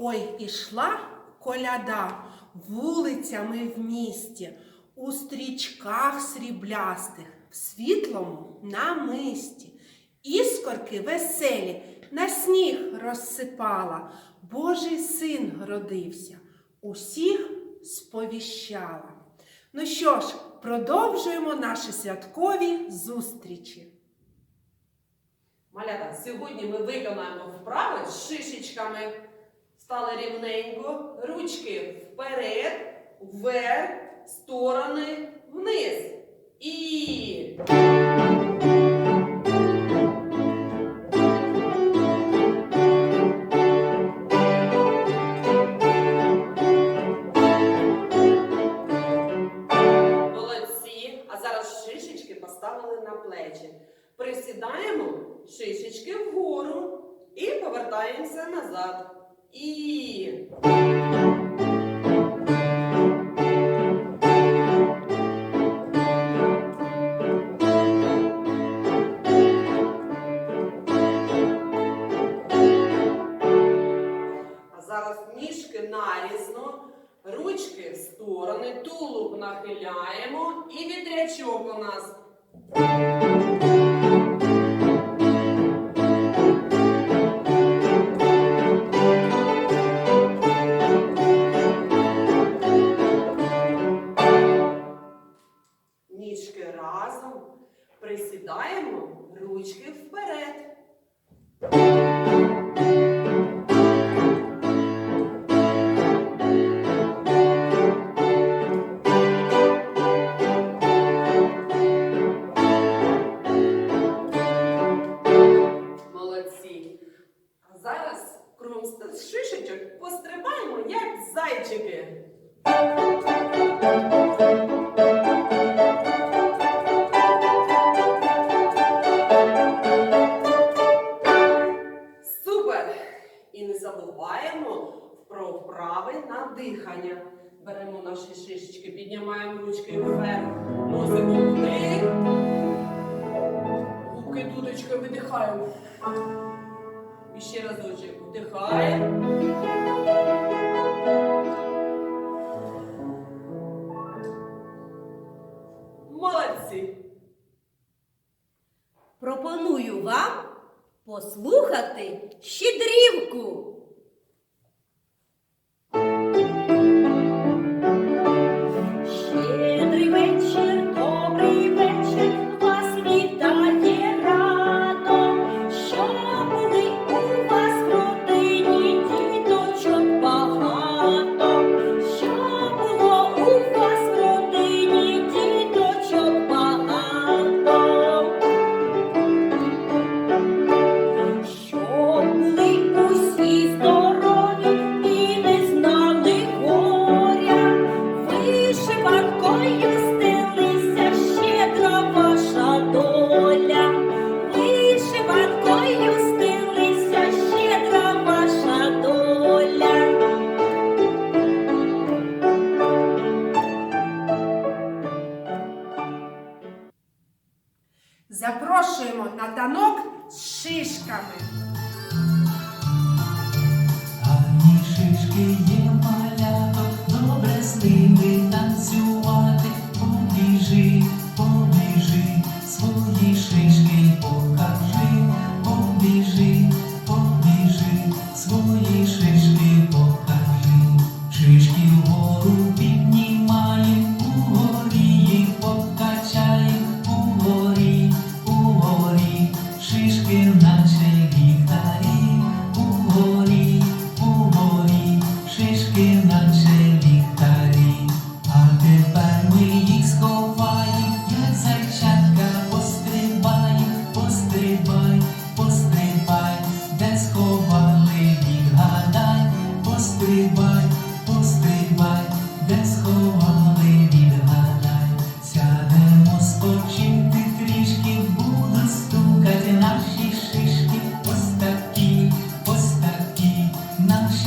Ой, ішла коляда вулицями в місті, у стрічках сріблястих, в світлому намисті. Іскорки веселі на сніг розсипала, Божий син родився, усіх сповіщала. Ну що ж, продовжуємо наші святкові зустрічі. Малята, сьогодні ми виконаємо вправи з шишечками. Стали рівненько, ручки вперед, вверх, сторони, вниз. І. Поставили на плечі. Присідаємо шишечки вгору і повертаємося назад. І. Нарізно, ручки сторони, тулуб нахиляємо і вітрячок у нас. Ручки вперед. Забуваємо про вправи на дихання. Беремо наші шишечки, піднімаємо ручки вверх, носиком вдих. Губки дудочки видихаємо. І ще разочок вдихаємо. Молодці! Пропоную вам послухати щедрівку. Запрошуємо на танок з шишками. Гарні шишки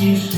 наші